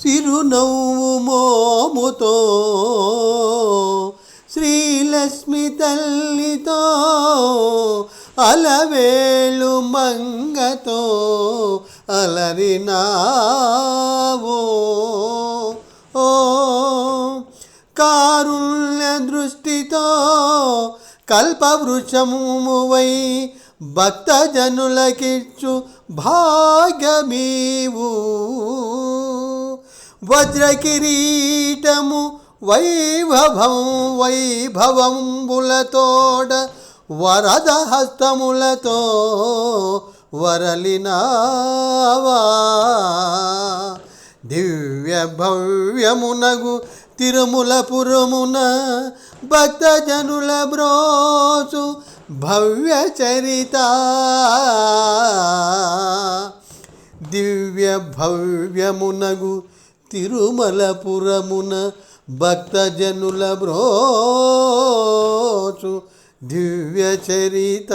సిరునవ్వు మోముతో శ్రీలక్ష్మి తల్లితో అలవేలు మంగతో అలరినావో. ఓ కారుణ్య దృష్టితో కల్పవృక్షమువై భక్తజనులకిచ్చు భాగమీవు వజ్రకిరీటము వైభవం వైభవంబులతోడ వరద హస్తములతో వరలినావా. దివ్య భవ్యమునగు తిరుమలపురమున భక్తజనుల బ్రోసు భవ్య చరిత. దివ్య భవ్యమునగు తిరుమలపురమున భక్తజనుల బ్రోచు దివ్య చరిత.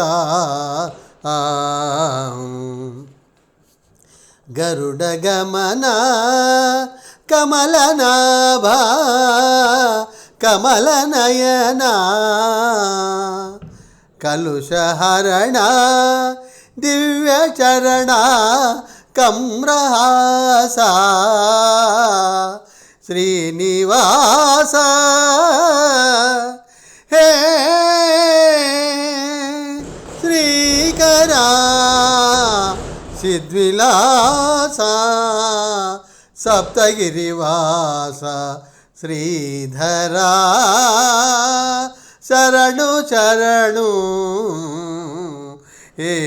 గరుడ గమన కమలనాభ కమలనయన కలుషహరణ దివ్య చరణ కమ్రహాస శ్రీనివాస. హే శ్రీకరా సిద్విలాస. సప్తగిరివాస శ్రీధరా. శరణు చరణు ఏ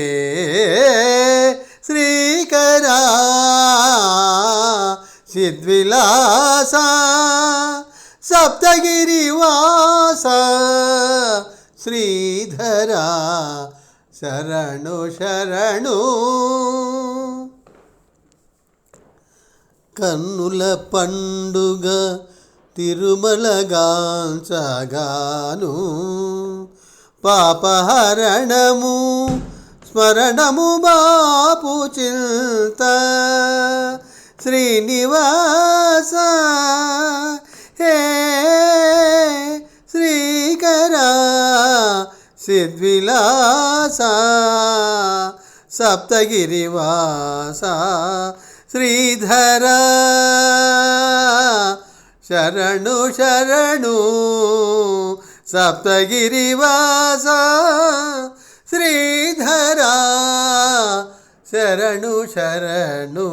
శ్రీకరా సిద్విలాస సప్తగిరివాస శ్రీధరా శరణు శరణు. కన్నుల పండుగ తిరుమలగాంచగాను పాపహరణము స్మరణము బాపు చింత శ్రీనివాస హే శ్రీకరా సిద్విలాస సప్తగిరివాస శ్రీధర శరణు శరణు సప్తగిరివాస శ్రీధర శరణు శరణు.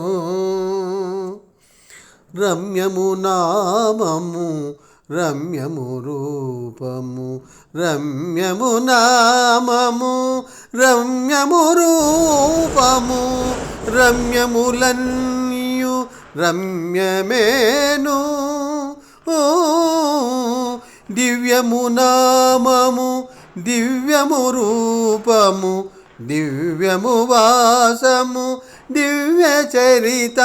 రమ్యము నామము రమ్యము రూపము. రమ్యము నామము రమ్యము రూపము. రమ్యములన్యు రమ్యమేను. ఓ, దివ్యము నామము దివ్యము రూపము. దివ్యము వాసము దివ్య చరిత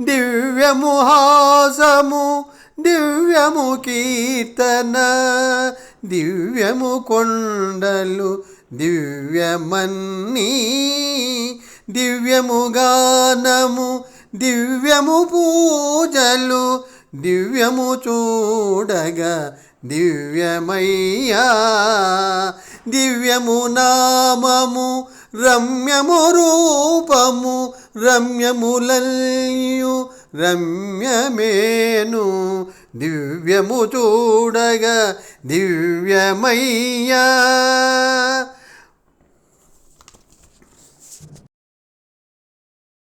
దివ్యము హాసము దివ్యము కీర్తన దివ్యము కొండలు దివ్యమన్నీ దివ్యము గానము దివ్యము పూజలు దివ్యము చూడగా దివ్యమయ్యా దివ్యము నామము రమ్యము రూపము రమ్యములల్యు రమ్యమేను. దివ్యము చూడగా దివ్యమయ్యా.